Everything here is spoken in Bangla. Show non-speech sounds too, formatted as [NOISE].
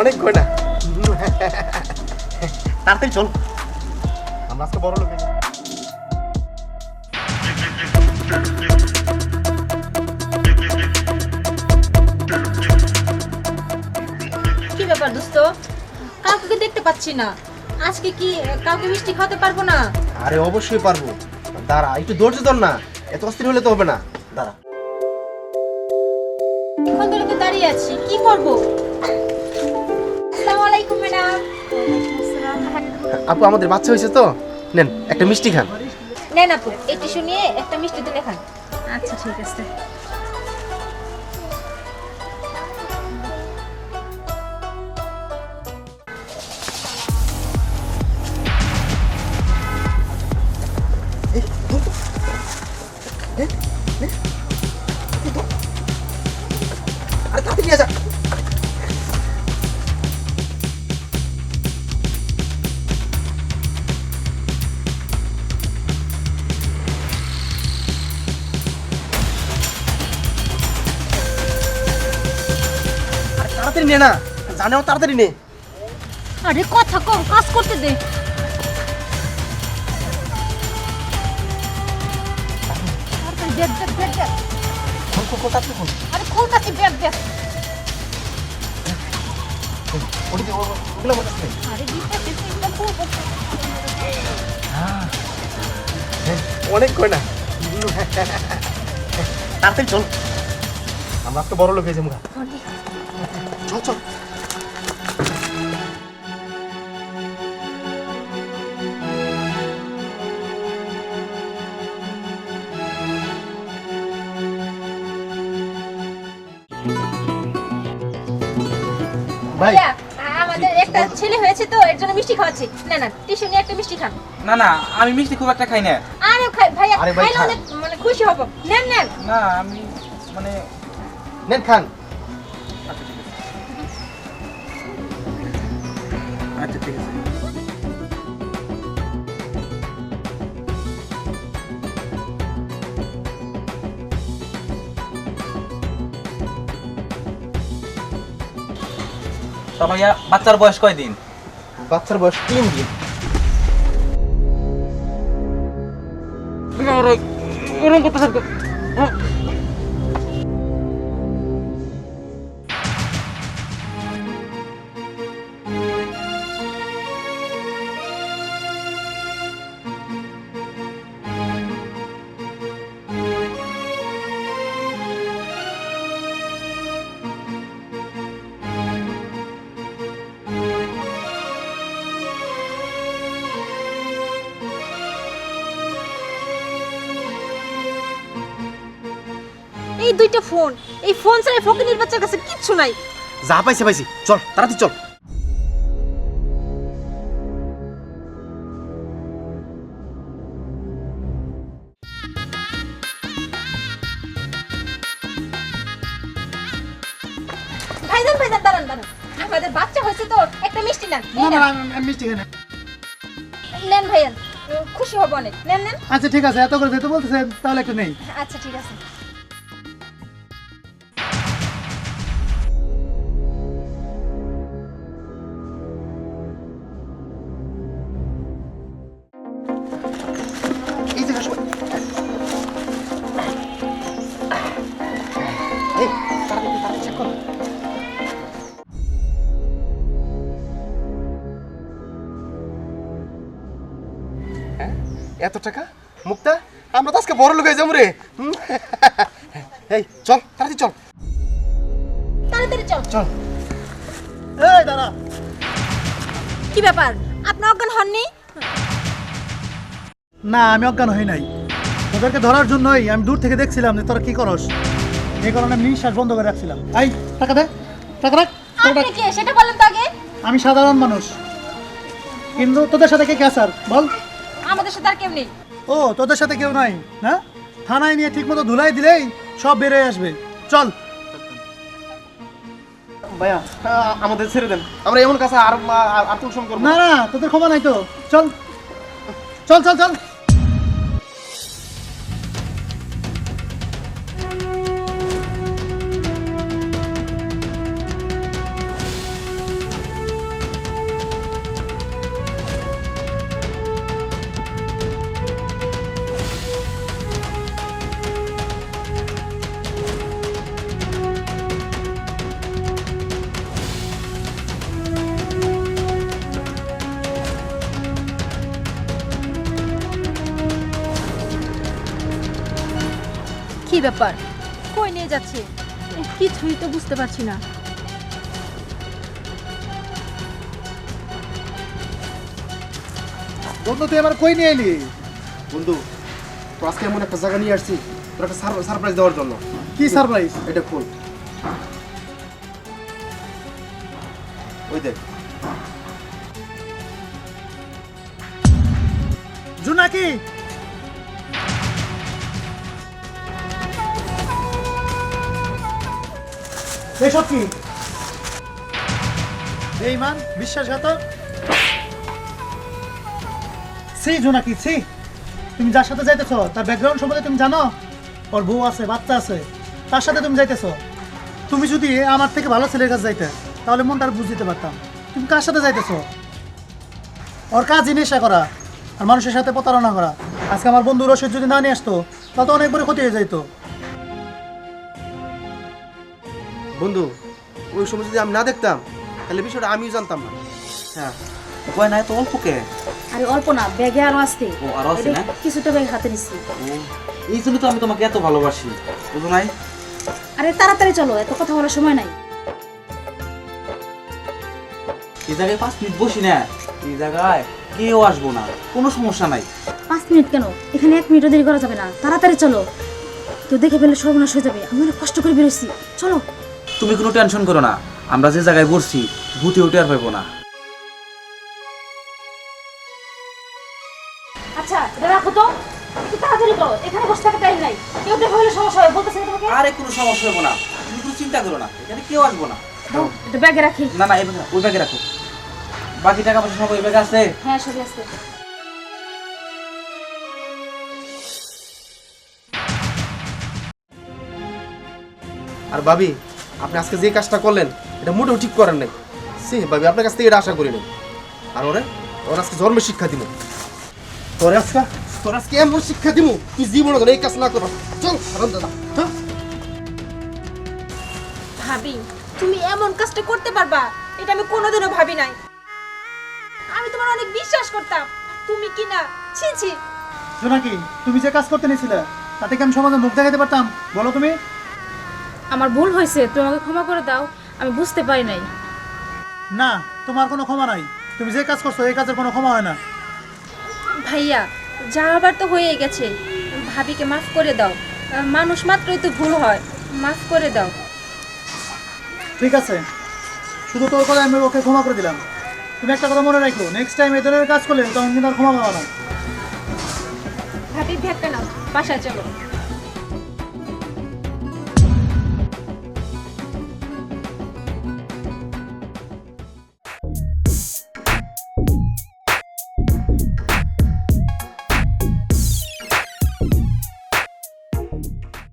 অনেক গয়না তাড়াতাড়ি চল। আমরা আজকে বড় লোক কি ব্যাপার দোস্ত? কাউকে দেখতে পাচ্ছি না। আজকে কি কাউকে মিষ্টি খাওয়াতে পারব না? আরে অবশ্যই পারব। দাঁড়া একটু ধৈর্য ধর না। এত অস্থির হলে তো হবে না। দাঁড়া। এখন ধরে তো দাঁড়িয়ে আছি। কি করব? আলাইকুম ম্যাডাম। আপু আমাদের বাচ্চা হয়েছে তো? নেন একটা মিষ্টি খান। নেন আপু এই শুনিয়ে নিয়ে একটা মিষ্টি তুলে খান আচ্ছা ঠিক আছে। নে না জানেও তাড়াতাড়ি নে। আরে কথা কম কাজ করতে দে। তাড়াতাড়ি। আরে খুলতাছি ওদিকে, ওগুলো সিস্টেম খুব অনেক গয়না তাড়াতাড়ি চল। আমরা আজকে বড় লোক হয়ে যাব চল চল। ভাই ভাইয়া আমাদের একটা ছেলে হয়েছে তো এর জন্য মিষ্টি খাওয়াচ্ছি। না না টিস্যু নিয়ে একটা মিষ্টি খান। না না আমি মিষ্টি খুব একটা খাই না। আরে খাই- ভাইয়া আরে ভাই। মানে খুশি হব। নেন নেন। না আমি মানে নেন খান। আচ্ছা ঠিক আছে। তা ভাইয়া বাচ্চার বয়স কয় দিন বাচ্চার বয়স তিন দিন। এই দুইটা ফোন এই ফোন ছাড়া ফকিনির বাচ্চার কাছে কিচ্ছু নাই। যা পাইছে পাইছি। চল তাড়াতাড়ি চল। ভাইজান ভাইজান দাঁড়ান দাঁড়ান। আমাদের বাচ্চা হয়েছে তো একটা মিষ্টি নেন। না না আমি- আমি মিষ্টি খাই না। নেন ভাইয়ান খুশি হব অনেক। নেন নেন। আচ্ছা ঠিক আছে এত করে যেতে বলতেছেন তাহলে একটু নেই। আচ্ছা ঠিক আছে। এত টাকা? মুক্তা আমরা তো আজকে বড় লোক হয়ে যাব রে। হুম? [LAUGHS] এই চল তাড়াতাড়ি চল। তাড়াতাড়ি চল। চল। এই দাঁড়া। কি ব্যাপার? আপনি অজ্ঞান হননি? না আমি অজ্ঞান হই নাই। তোদেরকে ধরার জন্যই আমি দূর থেকে দেখছিলাম যে তোরা কি করস। এই কারণে আমি নিঃশ্বাস বন্ধ করে রাখছিলাম। এই টাকা দে টাকা রাখ আপনি কে? সেটা বলেন তো আগে। আমি সাধারণ মানুষ। কিন্তু তোদের সাথে কে ক্যাসার বল। আমাদের সাথে আর কেউ নেই। ও তোদের সাথে কেউ নাই না? থানায় নিয়ে ঠিকমতো ধুলাই দিলেই সব বেরিয়ে আসবে। চল। ভাইয়া আমাদের ছেড়ে দেন। আমরা এমন কাছে আর আর- আর তুলসম করব না না তোদের ক্ষমা নাই তো। চল। চল চল চল। ব্যাপার? কই নিয়ে যাচ্ছে? কিছুই তো বুঝতে পারছি না। বন্ধু তুই আমার কই নিয়ে এলি? বন্ধু তো আজকে এমন একটা জায়গা নিয়ে আসছি তোর একটা সারপ্রাইজ দেওয়ার জন্য। কি সারপ্রাইজ এটা খুল। ওই দেখ। জুনাকি এসব কি? বিশ্বাসঘাতক? সি জোনাকি সি তুমি যার সাথে যাইতেছো, তার ব্যাকগ্রাউন্ড সম্বন্ধে তুমি জানো? ওর বউ আছে, বাচ্চা আছে, তার সাথে তুমি যাইতেছো। তুমি যদি আমার থেকে ভালো ছেলের কাছে যাইতে, তাহলে মনটা আর বুঝতে পারতাম। তুমি কার সাথে যাইতেছ? ওর কাজই নেশা করা, আর মানুষের সাথে প্রতারণা করা। আজকে আমার বন্ধু রশিদ যদি না নিয়ে আসতো, তাহলে অনেক বড় ক্ষতি হয়ে যাইতো। বন্ধু ওই সময় যদি আমি না দেখতাম তাহলে বিষয়টা আমিও জানতাম না। হ্যাঁ। উপায় নাই তো অল্প কে? আরে অল্প না ব্যাগে আরও আসতে ও, আরও এটা না? কিছুটা ব্যাগ হাতে নিচ্ছি এই জন্য তো আমি তোমাকে এত ভালোবাসি বুঝো নাই? আরে তাড়াতাড়ি চলো এত কথা বলার সময় নাই। এই জায়গায় পাঁচ মিনিট বসি না? এই জায়গায় কেউ আসব না কোনো সমস্যা নাই। পাঁচ মিনিট কেন? এখানে এক মিনিটও দেরি করা যাবে না। তাড়াতাড়ি চলো। কেউ দেখে ফেলে সর্বনাশ হয়ে যাবে। আমি অনেক কষ্ট করে বেরোচ্ছি চলো। তুমি কোনো টেনশন করো না। আমরা যে জায়গায় বসছি ভূতে উঠে আর পাইবো না। আচ্ছা এটা রাখো তো। একটু তাড়াতাড়ি করো এখানে বসে থাকা টাইম নাই। কেউ দেখে ফেলে সমস্যা হবে বলতেছি না তোমাকে? আরে কোনো সমস্যা হব না। তুমি কোনো চিন্তা করো না। এখানে কেউ আসব না। দাও, এটা ব্যাগে রাখি। না না এই ব্যাগে ওই ব্যাগে রাখো। বাকি টাকা পয়সা সব ওই ব্যাগে আছে? হ্যাঁ সবই আছে। আর ভাবি আপনি আজকে যে কাজটা করলেন এটা মোটেও ঠিক করেন নাই। সে ভাবি আপনার কাছ থেকে এটা আশা করি নাই। আর ওরে ওর আজকে জন্মের শিক্ষা দিব তোরে আজকা তোর আজকে এমন শিক্ষা দিব তুই জীবনে এই কাজ না করবা। চল হারাম দাদা হ্যাঁ? ভাবি তুমি এমন কাজটা করতে পারবা এটা আমি কোনোদিনও ভাবি নাই। আমি তোমার অনেক বিশ্বাস করতাম। তুমি কি না? ছি ছি। জোনাকি তুমি যে কাজ করতে নিয়েছিলে তাতে কি আমি সমাজে মুখ দেখাতে পারতাম? বলো তুমি। আমার ভুল হয়েছে তুমি আমাকে ক্ষমা করে দাও আমি বুঝতে পারি নাই। না তোমার কোনো ক্ষমা নাই। তুমি যে কাজ করছ এই কাজের কোনো ক্ষমা হয় না। ভাইয়া যা আবার তো হয়ে গেছে। ভাবিকে মাফ করে দাও। মানুষ মাত্রই তো ভুল হয়। মাফ করে দাও। ঠিক আছে। শুধু তোর কথা আমি ওকে ক্ষমা করে দিলাম। তুমি একটা কথা মনে রাখো নেক্সট টাইম এই ধরনের কাজ করলে তখন কিন্তু আর ক্ষমা পাবা না। ভাবি ভেটটা নাও। বাসায় চলো।